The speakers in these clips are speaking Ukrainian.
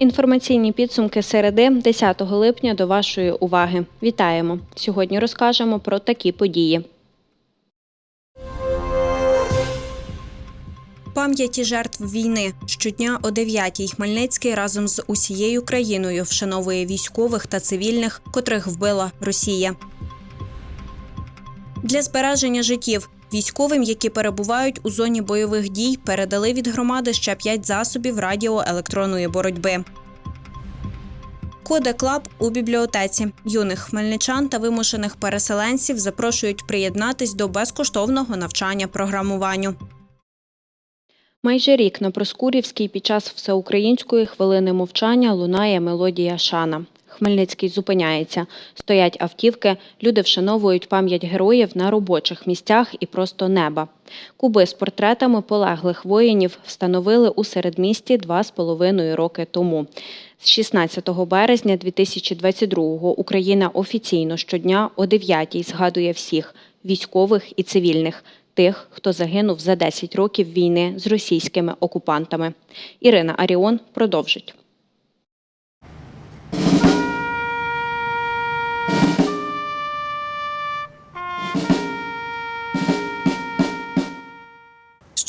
Інформаційні підсумки середи 10 липня до вашої уваги. Вітаємо! Сьогодні розкажемо про такі події. Пам'яті жертв війни щодня о 9-й Хмельницький разом з усією країною вшановує військових та цивільних, котрих вбила Росія. Для збереження життів військовим, які перебувають у зоні бойових дій, передали від громади ще 5 засобів радіоелектронної боротьби. Коде Клаб у бібліотеці юних хмельничан та вимушених переселенців запрошують приєднатись до безкоштовного навчання програмуванню. Майже рік на Проскурівській під час всеукраїнської хвилини мовчання лунає мелодія Шана. Хмельницький зупиняється. Стоять автівки, люди вшановують пам'ять героїв на робочих місцях і просто неба. Куби з портретами полеглих воїнів встановили у середмісті два з половиною роки тому. З 16 березня 2022-го Україна офіційно щодня о 9-й згадує всіх військових і цивільних, тих, хто загинув за 10 років війни з російськими окупантами. Ірина Аріон продовжить.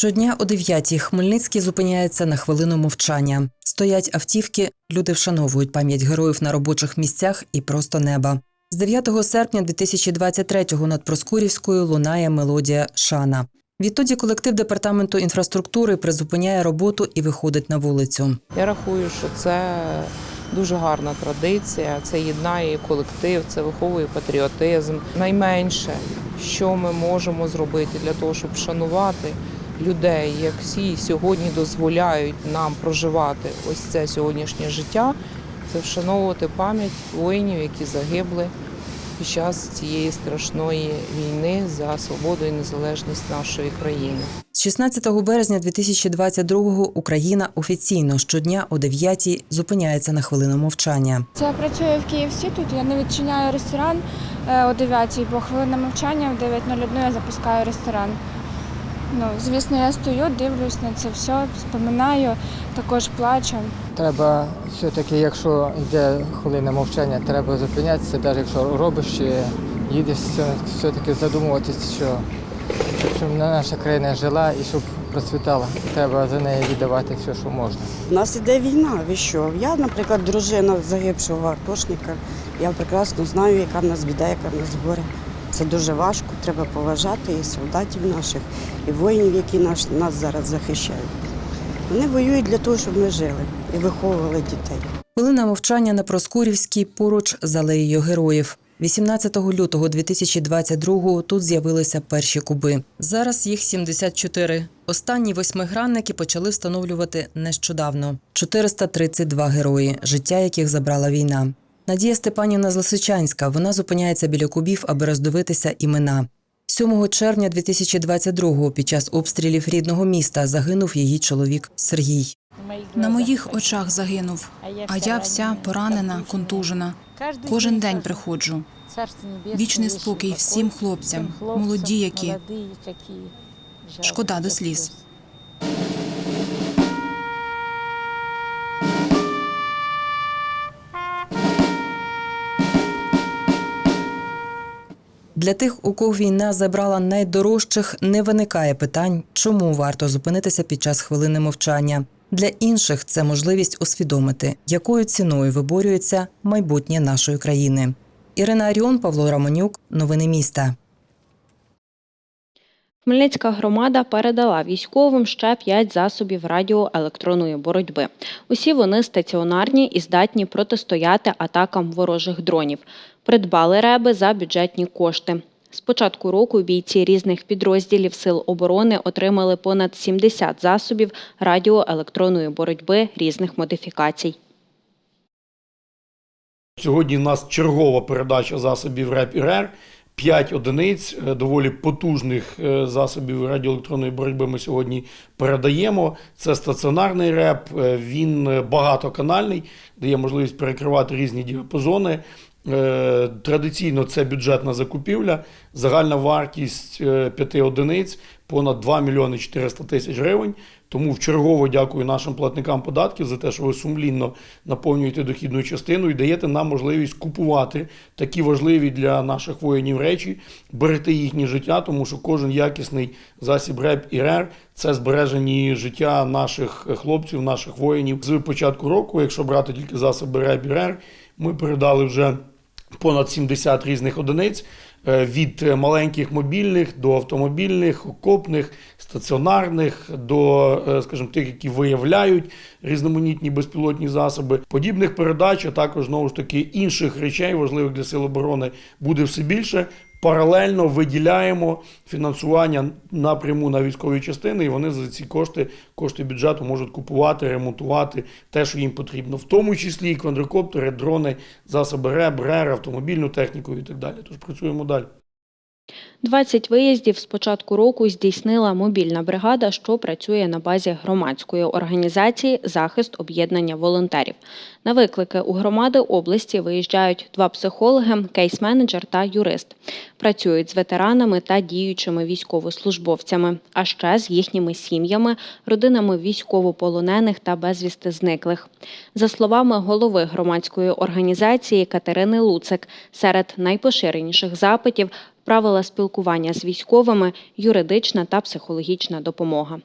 Щодня о 9-й Хмельницький зупиняється на хвилину мовчання. Стоять автівки, люди вшановують пам'ять героїв на робочих місцях і просто неба. З 9 серпня 2023-го над Проскурівською лунає мелодія Шана. Відтоді колектив департаменту інфраструктури призупиняє роботу і виходить на вулицю. Я рахую, що це дуже гарна традиція. Це єднає колектив, це виховує патріотизм. Найменше, що ми можемо зробити для того, щоб вшанувати людей, як всі сьогодні дозволяють нам проживати ось це сьогоднішнє життя, це вшановувати пам'ять воїнів, які загибли під час цієї страшної війни за свободу і незалежність нашої країни. З 16 березня 2022-го Україна офіційно щодня о 9-й зупиняється на хвилину мовчання. Це я працюю в Київсі тут. Я не відчиняю ресторан е, о 9, бо хвилина мовчання в 9.01 я запускаю ресторан. Ну, звісно, я стою, дивлюсь на це все, споминаю, також плачу. Треба все-таки, якщо йде хвилина мовчання, треба зупинятися, навіть якщо робиш чи їдеш, все- все-таки задумуватися, що щоб наша країна жила і щоб процвітала. Треба за неї віддавати все, що можна. У нас іде війна, ви що? Я, наприклад, дружина загибшого атошника. Я прекрасно знаю, яка в нас біда, яка в нас горе. Це дуже важко, треба поважати і солдатів наших, і воїнів, які наш, нас зараз захищають. Вони воюють для того, щоб ми жили і виховували дітей. Хвилина мовчання на Проскурівській поруч з алеєю героїв. 18 лютого 2022-го тут з'явилися перші куби. Зараз їх 74. Останні восьмигранники почали встановлювати нещодавно. 432 герої, життя яких забрала війна. Надія Степанівна Злосичанська. Вона зупиняється біля кубів, аби роздивитися імена. 7 червня 2022-го під час обстрілів рідного міста загинув її чоловік Сергій. На моїх очах загинув, а я вся поранена, контужена. Кожен день приходжу. Вічний спокій всім хлопцям, молоді які. Шкода до сліз. Для тих, у кого війна забрала найдорожчих, не виникає питань, чому варто зупинитися під час хвилини мовчання. Для інших це можливість усвідомити, якою ціною виборюється майбутнє нашої країни. Ірина Аріон, Павло Рамонюк, новини міста. Хмельницька громада передала військовим ще 5 засобів радіоелектронної боротьби. Усі вони стаціонарні і здатні протистояти атакам ворожих дронів. Придбали реби за бюджетні кошти. З початку року бійці різних підрозділів Сил оборони отримали понад 70 засобів радіоелектронної боротьби різних модифікацій. Сьогодні в нас чергова передача засобів РЕП і РЕР. 5 одиниць е, доволі потужних е, засобів радіоелектронної боротьби ми сьогодні передаємо. Це стаціонарний реп, е, він багатоканальний, дає можливість перекривати різні діапазони. Традиційно це бюджетна закупівля, загальна вартість е, п'яти одиниць понад 2 мільйони 400 тисяч гривень. Тому вчергово дякую нашим платникам податків за те, що ви сумлінно наповнюєте дохідну частину і даєте нам можливість купувати такі важливі для наших воїнів речі, берегти їхнє життя, тому що кожен якісний засіб РЕП і РЕР це збережені життя наших хлопців, наших воїнів. З початку року, якщо брати тільки засоби РЕП і РЕР, ми передали вже понад 70 різних одиниць від маленьких мобільних до автомобільних, окопних, стаціонарних, до, е, скажімо, тих, які виявляють різноманітні безпілотні засоби. Подібних передач, а також знову ж таки інших речей, важливих для сил оборони, буде все більше. Паралельно виділяємо фінансування напряму на військові частини, і вони за ці кошти, кошти бюджету можуть купувати, ремонтувати те, що їм потрібно, в тому числі і квадрокоптери, дрони, засоби РЕБ, РЕР, автомобільну техніку і так далі. Тож працюємо далі. 20 виїздів з початку року здійснила мобільна бригада, що працює на базі громадської організації Захист об'єднання волонтерів. На виклики у громади області виїжджають два психологи, кейс-менеджер та юрист. Працюють з ветеранами та діючими військовослужбовцями, а ще з їхніми сім'ями, родинами військовополонених та безвісти зниклих. За словами голови громадської організації Катерини Луцик, серед найпоширеніших запитів правила спілкування з військовими, юридична та психологічна допомога.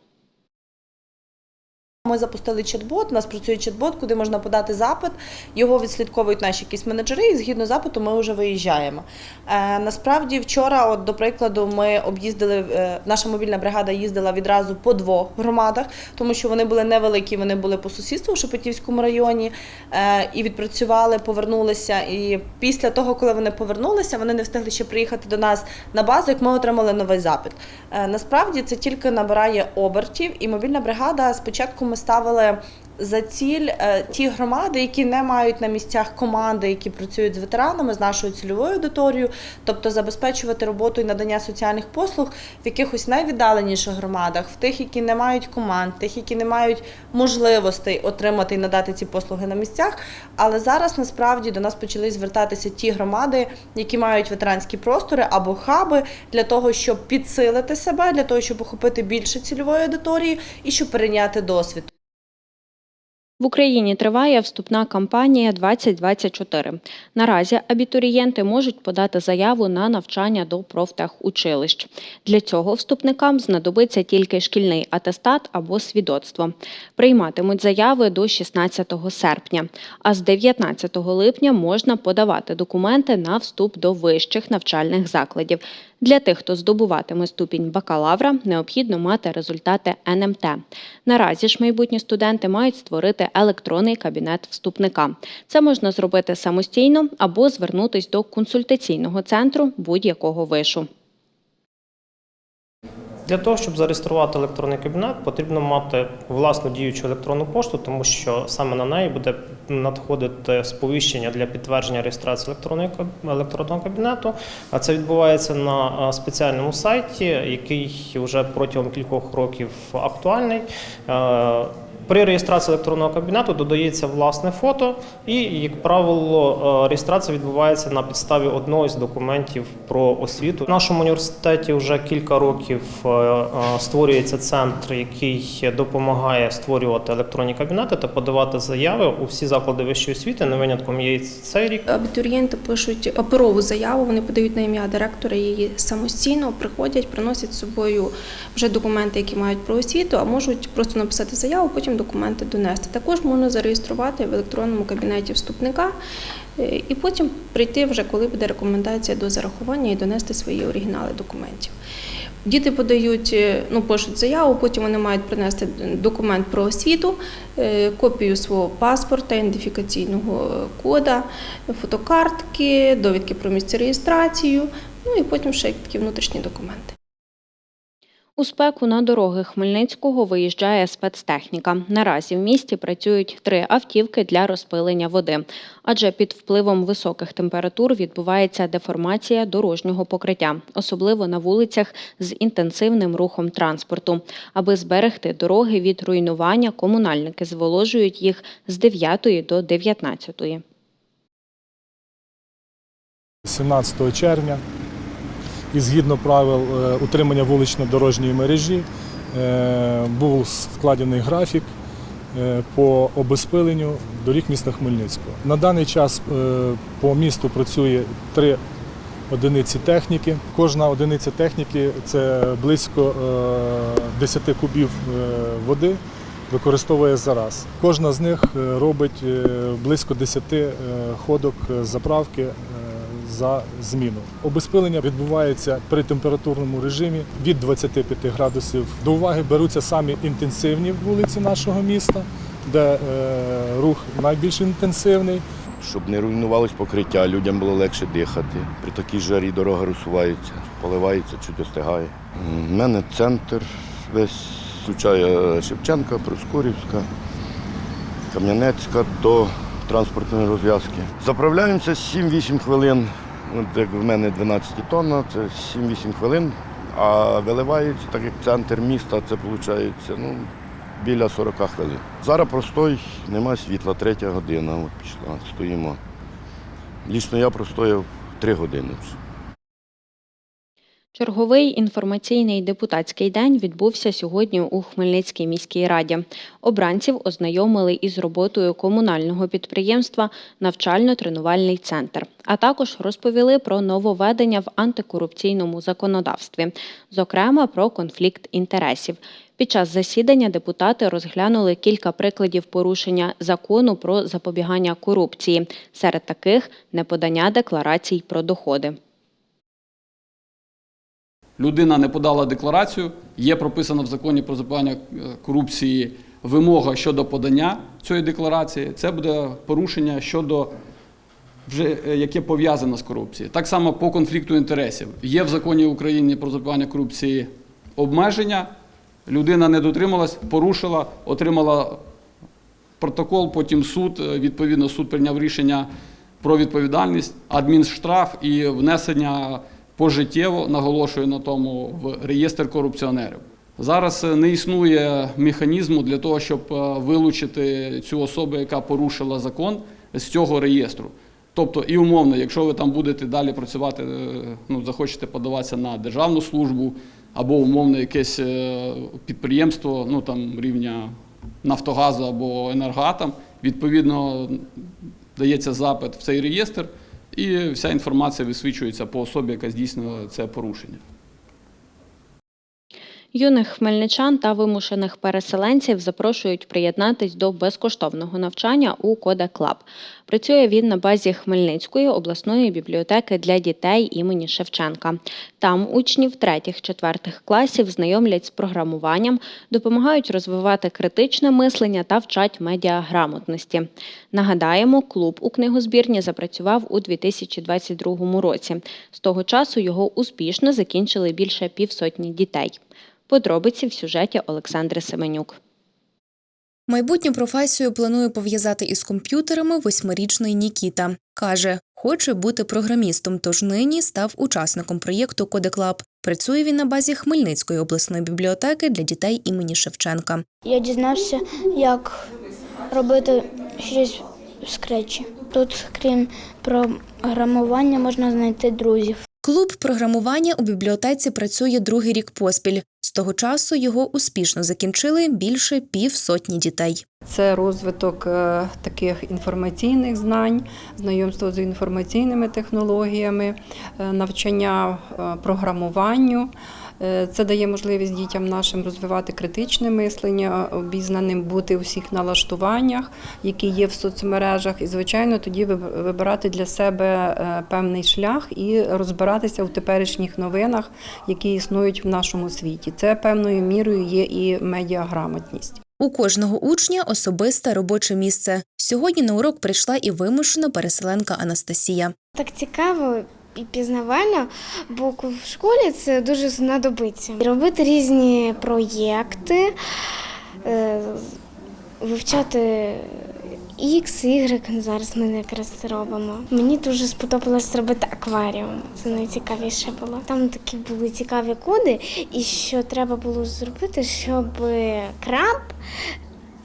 Ми запустили чат-бот. У нас працює чат-бот, куди можна подати запит. Його відслідковують наші якісь менеджери, і згідно запиту ми вже виїжджаємо. Е, насправді, вчора, от до прикладу, ми об'їздили. е, наша мобільна бригада їздила відразу по двох громадах, тому що вони були невеликі, вони були по сусідству в Шепетівському районі е, і відпрацювали, повернулися. І після того, коли вони повернулися, вони не встигли ще приїхати до нас на базу, як ми отримали новий запит. Е, насправді це тільки набирає обертів, і мобільна бригада спочатку ми ставили за ціль е, ті громади, які не мають на місцях команди, які працюють з ветеранами, з нашою цільовою аудиторією, тобто забезпечувати роботу і надання соціальних послуг в якихось найвіддаленіших громадах, в тих, які не мають команд, тих, які не мають можливостей отримати і надати ці послуги на місцях. Але зараз насправді до нас почали звертатися ті громади, які мають ветеранські простори або хаби для того, щоб підсилити себе, для того, щоб охопити більше цільової аудиторії і щоб перейняти досвід. В Україні триває вступна кампанія 2024. Наразі абітурієнти можуть подати заяву на навчання до профтехучилищ. Для цього вступникам знадобиться тільки шкільний атестат або свідоцтво. Прийматимуть заяви до 16 серпня, а з 19 липня можна подавати документи на вступ до вищих навчальних закладів. Для тих, хто здобуватиме ступінь бакалавра, необхідно мати результати НМТ. Наразі ж майбутні студенти мають створити електронний кабінет вступника. Це можна зробити самостійно або звернутись до консультаційного центру будь-якого вишу. Для того, щоб зареєструвати електронний кабінет, потрібно мати власну діючу електронну пошту, тому що саме на неї буде надходити сповіщення для підтвердження реєстрації електронного кабінету. А це відбувається на спеціальному сайті, який вже протягом кількох років актуальний. При реєстрації електронного кабінету додається власне фото, і, як правило, е, реєстрація відбувається на підставі одного з документів про освіту. В нашому університеті вже кілька років е, е, створюється центр, який допомагає створювати електронні кабінети та подавати заяви у всі заклади вищої освіти. Не винятком є цей рік. Абітурієнти пишуть паперову заяву, вони подають на ім'я директора її самостійно, приходять, приносять з собою вже документи, які мають про освіту, а можуть просто написати заяву, потім документи донести. Також можна зареєструвати в електронному кабінеті вступника е, і потім прийти вже, коли буде рекомендація до зарахування і донести свої оригінали документів. Діти подають, е, ну пишуть заяву, потім вони мають принести документ про освіту, е, копію свого паспорта, ідентифікаційного кода, фотокартки, довідки про місце реєстрацію, ну і потім ще такі внутрішні документи. У спеку на дороги Хмельницького виїжджає спецтехніка. Наразі в місті працюють три автівки для розпилення води, адже під впливом високих температур відбувається деформація дорожнього покриття, особливо на вулицях з інтенсивним рухом транспорту. Аби зберегти дороги від руйнування, комунальники зволожують їх з 9 до 19. 17 червня і згідно правил е, утримання вулично-дорожньої мережі е, був складений графік е, по обезпиленню доріг міста Хмельницького. На даний час по місту працює три одиниці техніки. Кожна одиниця техніки це близько е, 10 кубів води. Використовує зараз. Кожна з них робить близько 10 е, ходок заправки за зміну. Обезпилення відбувається при температурному режимі від 25 градусів. До уваги беруться самі інтенсивні вулиці нашого міста, де е, рух найбільш інтенсивний. щоб не руйнувалось покриття, людям було легше дихати. При такій жарі дорога розсувається, поливається, чуть остигає. У мене центр весь включає Шевченка, Проскурівська, Кам'янецька до транспортної розв'язки. Заправляємося 7-8 хвилин. Як в мене 12 тонн, це 7-8 хвилин, а виливається, так як центр міста, це виходить ну, біля 40 хвилин. Зараз простой, нема світла, третя година от пішла, стоїмо. Лічно я простояв 3 години. Черговий інформаційний депутатський день відбувся сьогодні у Хмельницькій міській раді. Обранців ознайомили із роботою комунального підприємства Навчально-тренувальний центр, а також розповіли про нововведення в антикорупційному законодавстві, зокрема про конфлікт інтересів. Під час засідання депутати розглянули кілька прикладів порушення закону про запобігання корупції. Серед таких неподання декларацій про доходи. Людина не подала декларацію, є прописана в законі про запобігання е, корупції вимога щодо подання цієї декларації, це буде порушення щодо вже е, яке пов'язане з корупцією. Так само по конфлікту інтересів. Є в законі України про запобігання корупції обмеження. Людина не дотрималась, порушила, отримала протокол, потім суд. е, Відповідно, суд прийняв рішення про відповідальність, адмінштраф і внесення пожиттєво, наголошую на тому, в реєстр корупціонерів. Зараз е, не існує механізму для того, щоб е, вилучити цю особу, яка порушила закон, з цього реєстру. Тобто, і умовно, якщо ви там будете далі працювати, е, ну захочете подаватися на державну службу або умовно якесь підприємство, ну там рівня Нафтогазу або Енергоатом, відповідно дається запит в цей реєстр, і вся інформація висвічується по особі, яка здійснила це порушення. Юних хмельничан та вимушених переселенців запрошують приєднатись до безкоштовного навчання у Кода. Працює він на базі Хмельницької обласної бібліотеки для дітей імені Шевченка. Там учнів 3-4 класів знайомлять з програмуванням, допомагають розвивати критичне мислення та вчать медіаграмотності. Нагадаємо, клуб у книгозбірні запрацював у 2022 році. З того часу його успішно закінчили більше півсотні дітей. Подробиці в сюжеті Олександри Семенюк. Майбутню професію планує пов'язати із комп'ютерами восьмирічний Нікіта. Каже, хоче бути програмістом, тож нині став учасником проєкту Кодеклаб. Працює він на базі Хмельницької обласної бібліотеки для дітей імені Шевченка. Я дізнався, як робити щось в скретчі. Тут, крім програмування, можна знайти друзів. Клуб програмування у бібліотеці працює другий рік поспіль. Того часу його успішно закінчили більше півсотні дітей. Це розвиток е, таких інформаційних знань, знайомство з інформаційними технологіями, е, навчання е, програмуванню. Е, Це дає можливість дітям нашим розвивати критичне мислення, обізнаним бути у всіх налаштуваннях, які є в соцмережах, і звичайно тоді виб- вибирати для себе е, певний шлях і розбиратися в теперішніх новинах, які існують в нашому світі. Це певною мірою є і медіаграмотність. У кожного учня особисте робоче місце. Сьогодні на урок прийшла і вимушена переселенка Анастасія. Так цікаво і пізнавально, бо в школі це дуже знадобиться. Робити різні проєкти, е, вивчати X, Y, зараз ми якраз це робимо. Мені дуже сподобалось робити акваріум. Це найцікавіше було. Там такі були цікаві коди, і що треба було зробити, щоб краб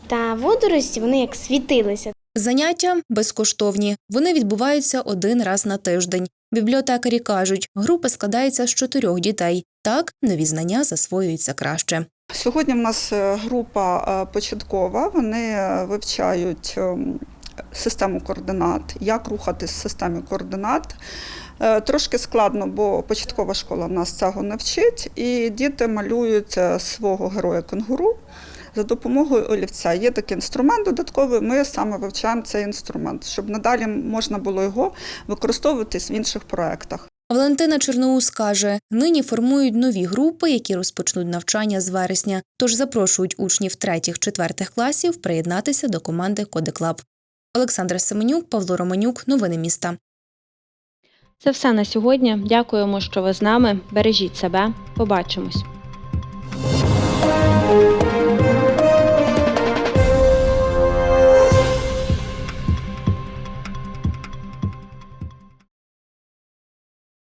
та водорості вони як світилися. Заняття безкоштовні. Вони відбуваються один раз на тиждень. Бібліотекарі кажуть, група складається з чотирьох дітей. Так нові знання засвоюються краще. Сьогодні в нас е, група е, початкова. Вони е, вивчають ем, систему координат, як рухатись в системі координат. Трошки складно, бо початкова школа в нас цього не вчить, і діти малюють свого героя кенгуру за допомогою олівця. Є такий інструмент додатковий. Ми саме вивчаємо цей інструмент, щоб надалі можна було його використовуватись в інших проєктах. Валентина Черноус каже, нині формують нові групи, які розпочнуть навчання з вересня, тож запрошують учнів третіх-четвертих класів приєднатися до команди Кодеклаб. Олександра Семенюк, Павло Романюк. Новини міста. Це все на сьогодні. Дякуємо, що ви з нами. Бережіть себе. Побачимось.